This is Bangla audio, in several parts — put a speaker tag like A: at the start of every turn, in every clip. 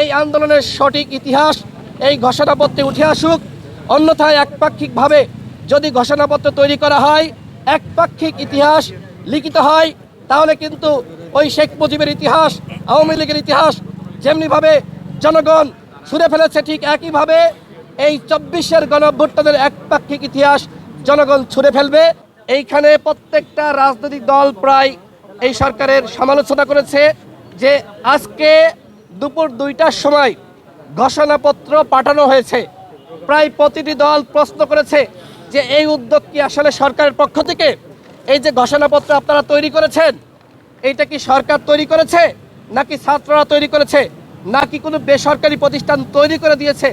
A: এই আন্দোলনের সঠিক ইতিহাস, এই ঘোষণাপত্রে উঠে আসুক। অন্যথায় একপাক্ষিকভাবে যদি ঘোষণাপত্র তৈরি করা হয়, একপাক্ষিক ইতিহাস লিখিত হয়, তাহলে কিন্তু ওই শেখ মুজিবের ইতিহাস, আওয়ামী লীগের ইতিহাস যেমনিভাবে জনগণ ছুঁড়ে ফেলেছে ঠিক একইভাবে এই চব্বিশের গণভ্যুত্থানের একপাক্ষিক ইতিহাস জনগণ ছুঁড়ে ফেলবে। এইখানে প্রত্যেকটা রাজনৈতিক দল প্রায় এই সরকারের সমালোচনা করেছে যে আজকে দুপুর দুইটার সময় ঘোষণাপত্র পাঠানো হয়েছে। প্রায় প্রতিটি দল প্রশ্ন করেছে যে এই উদ্যোগ কি আসলে সরকারের পক্ষ থেকে? এই যে ঘোষণাপত্র আপনারা তৈরি করেছেন, এইটা কি সরকার তৈরি করেছে, নাকি ছাত্ররা তৈরি করেছে, নাকি কোনো বেসরকারি প্রতিষ্ঠান তৈরি করে দিয়েছে?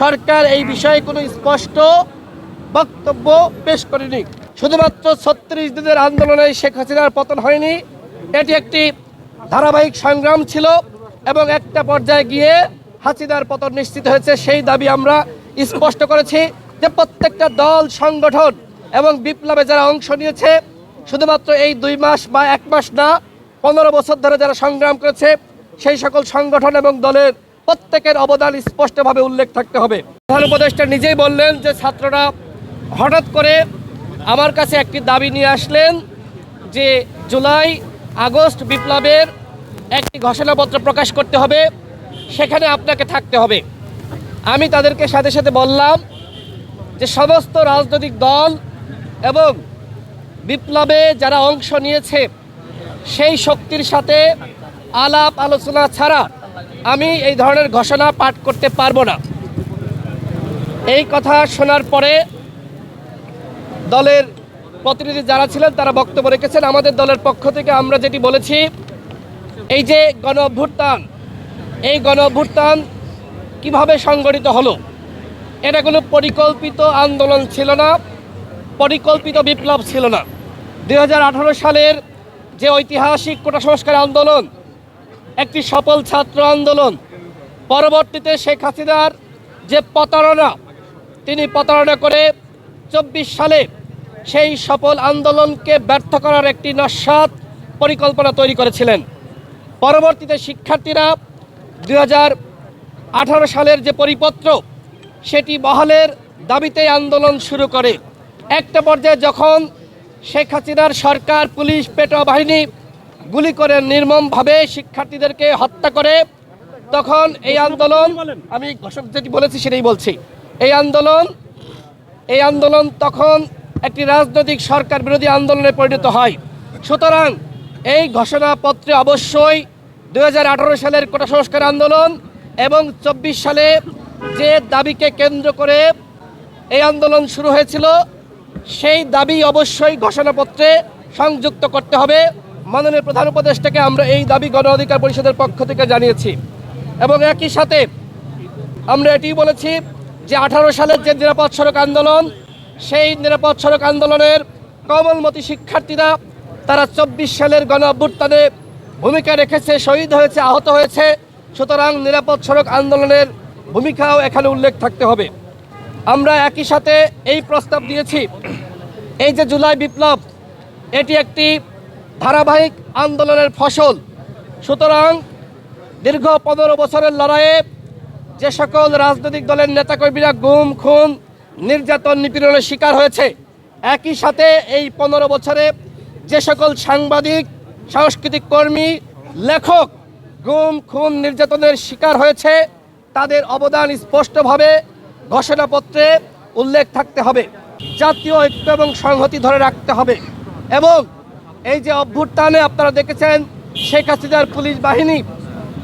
A: সরকার এই বিষয়ে কোনো স্পষ্ট বক্তব্য পেশ করেনি। শুধুমাত্র ছত্রিশ দিনের আন্দোলনে শেখ হাসিনার পতন হয়নি, এটি একটি ধারাবাহিক সংগ্রাম ছিল। এবং একটা পর্যায়ে গিয়ে হাসিনার পতন নিশ্চিত হয়েছে। সেই দাবি আমরা স্পষ্ট করেছি যে প্রত্যেকটা দল, সংগঠন এবং বিপ্লবে যারা অংশ নিয়েছে, শুধুমাত্র এই দুই মাস বা এক মাস না, পনেরো বছর ধরে যারা সংগ্রাম করেছে, সেই সকল সংগঠন এবং দলের প্রত্যেকের অবদান স্পষ্টভাবে উল্লেখ থাকতে হবে। প্রধান উপদেষ্টা নিজেই বললেন যে ছাত্ররা হঠাৎ করে আমার কাছে একটি দাবি নিয়ে আসলেন যে জুলাই, আগস্ট বিপ্লবের একটি ঘোষণাপত্র প্রকাশ করতে হবে, সেখানে আপনাকে থাকতে হবে। আমি তাদেরকে সাথে সাথে বললাম যে সমস্ত রাজনৈতিক দল এবং বিপ্লবে যারা অংশ নিয়েছে, সেই শক্তির সাথে আলাপ আলোচনা ছাড়া আমি এই ধরনের ঘোষণা পাঠ করতে পারব না। এই কথা শোনার পরে দলের প্রতিনিধি যারা ছিলেন, তারা বক্তব্য রেখেছেন। আমাদের দলের পক্ষ থেকে আমরা যেটি বলেছি এই যে গণ অভ্যুত্থান এই গণ অভ্যুত্থান কীভাবে সংগঠিত হলো? এটা কোনো পরিকল্পিত আন্দোলন ছিল না, পরিকল্পিত বিপ্লব ছিল না। দু হাজার আঠারো সালের যে ঐতিহাসিক কোটা সংস্কার আন্দোলন, একটি সফল ছাত্র আন্দোলন, পরবর্তীতে শেখ হাসিনার যে প্রতারণা, তিনি প্রতারণা করে চব্বিশ সালে সেই সফল আন্দোলনকে ব্যর্থ করার একটি নস্বাত পরিকল্পনা তৈরি করেছিলেন। পরবর্তীতে শিক্ষার্থীরা দুই সালের যে পরিপত্র, সেটি বহালের দাবিতে আন্দোলন শুরু করে। একটা পর্যায়ে যখন শেখ হাসিনার সরকার, পুলিশ, পেটো বাহিনী গুলি করে নির্মমভাবে শিক্ষার্থীদেরকে হত্যা করে, তখন এই আন্দোলন, আমি ঘোষক যেটি বলেছি সেটাই বলছি। এই আন্দোলন এই আন্দোলন তখন একটি রাজনৈতিক সরকার বিরোধী আন্দোলনে পরিণত হয়। সুতরাং এই ঘোষণাপত্রে অবশ্যই দু হাজার আঠারো সালের কোটা সংস্কার আন্দোলন এবং চব্বিশ সালে যে দাবিকে কেন্দ্র করে এই আন্দোলন শুরু হয়েছিল, সেই দাবি অবশ্যই ঘোষণাপত্রে সংযুক্ত করতে হবে। মাননীয় প্রধান উপদেষ্টাকে আমরা এই দাবি গণ অধিকার পরিষদের পক্ষ থেকে জানিয়েছি এবং একই সাথে আমরা এটি বলেছি যে আঠারো সালের যে নিরাপদ সড়ক আন্দোলন, সেই নিরাপদ সড়ক আন্দোলনের কমলমতি শিক্ষার্থীরা তারা চব্বিশ সালের গণ অভ্যুত্থানে ভূমিকা রেখেছে, শহীদ হয়েছে, আহত হয়েছে। সুতরাং নিরাপদ সড়ক আন্দোলনের ভূমিকাও এখানে উল্লেখ থাকতে হবে। আমরা একই সাথে এই প্রস্তাব দিয়েছি। এই যে জুলাই বিপ্লব, এটি একটি ধারাবাহিক আন্দোলনের ফসল। সুতরাং দীর্ঘ পনেরো বছরের লড়াইয়ে যে সকল রাজনৈতিক দলের নেতাকর্মীরা গুম, খুন, নির্যাতন, নিপীড়নের শিকার হয়েছে, একই সাথে এই পনেরো বছরে যে সকল সাংবাদিক, সাংস্কৃতিক কর্মী, লেখক গুম, খুন, নির্যাতনের শিকার হয়েছে, তাদের অবদান স্পষ্টভাবে ঘোষণাপত্রে উল্লেখ থাকতে হবে। জাতীয় ঐক্য এবং সংহতি ধরে রাখতে হবে। এবং এই যে অভ্যুত্থানে আপনারা দেখেছেন, শেখ হাসিনার পুলিশ বাহিনী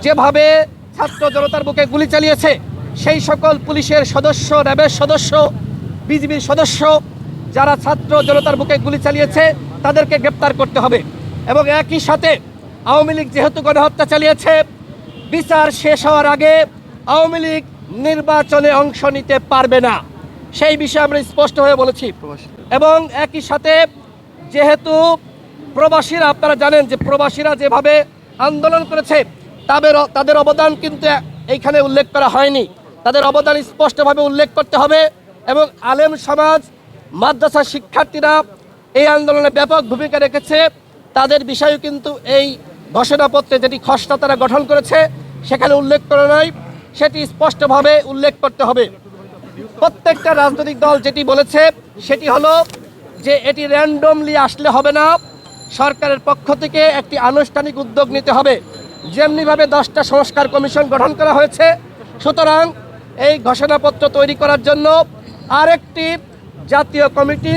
A: যেভাবে ছাত্র জনতার বুকে গুলি চালিয়েছে, সেই সকল পুলিশের সদস্য, র্যাবের সদস্য, বিজিবির সদস্য, যারা ছাত্র জনতার বুকে গুলি চালিয়েছে তাদেরকে গ্রেপ্তার করতে হবে। এবং একই সাথে আওয়ামী লীগ যেহেতু গণহত্যা চালিয়েছে, বিচার শেষ হওয়ার আগে আওয়ামী লীগ নির্বাচনে অংশ নিতে পারবে না। সেই বিষয়ে আমরা স্পষ্ট হয়ে বলেছি। এবং একই সাথে যেহেতু প্রবাসীরা, আপনারা জানেন যে প্রবাসীরা যেভাবে আন্দোলন করেছে, তাদের তাদের অবদান কিন্তু এইখানে উল্লেখ করা হয়নি। তাদের অবদান স্পষ্টভাবে উল্লেখ করতে হবে। এবং আলেম সমাজ, মাদ্রাসা শিক্ষার্থীরা এই আন্দোলনে ব্যাপক ভূমিকা রেখেছে। তাদের বিষয়েও কিন্তু এই ঘোষণাপত্রে যেটি খসড়া তারা গঠন করেছে, সেখানে উল্লেখ করে নয় সেটি স্পষ্টভাবে উল্লেখ করতে হবে। প্রত্যেকটা রাজনৈতিক দল যেটি বলেছে, সেটি হলো যে এটি র্যান্ডমলি আসলে হবে না। সরকারের পক্ষ থেকে একটি আনুষ্ঠানিক উদ্যোগ নিতে হবে। যেমনিভাবে দশটা সংস্কার কমিশন গঠন করা হয়েছে, সুতরাং এই ঘোষণাপত্র তৈরি করার জন্য আরেকটি জাতীয় কমিটি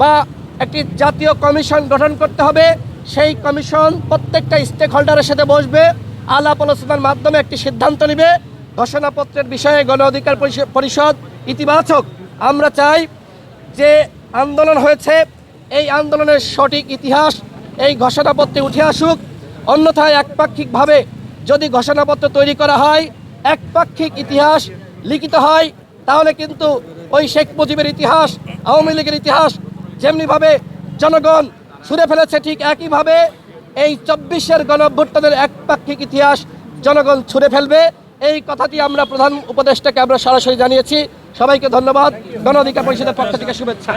A: বা একটি জাতীয় কমিশন গঠন করতে হবে। সেই কমিশন প্রত্যেকটা স্টেক হোল্ডারের সাথে বসবে, আলাপ আলোচনার মাধ্যমে একটি সিদ্ধান্ত নেবে। ঘোষণাপত্রের বিষয়ে গণ অধিকার পরিষ- পরিষদ ইতিবাচক। আমরা চাই যে আন্দোলন হয়েছে, এই আন্দোলনের সঠিক ইতিহাস, এই ঘোষণাপত্রে উঠে আসুক। অন্যথায় একপাক্ষিকভাবে যদি ঘোষণাপত্র তৈরি করা হয়, একপাক্ষিক ইতিহাস লিখিত হয়, তাহলে কিন্তু ওই শেখ মুজিবের ইতিহাস, আওয়ামী লীগের ইতিহাস যেমনিভাবে জনগণ ছুঁড়ে ফেলেছে ঠিক একইভাবে এই চব্বিশের গণঅভ্যুত্থানের একপাক্ষিক ইতিহাস জনগণ ছুঁড়ে ফেলবে। এই কথাটি আমরা প্রধান উপদেষ্টাকে আমরা সরাসরি জানিয়েছি। সবাইকে ধন্যবাদ। গণ অধিকার পরিষদের পক্ষ থেকে শুভেচ্ছা।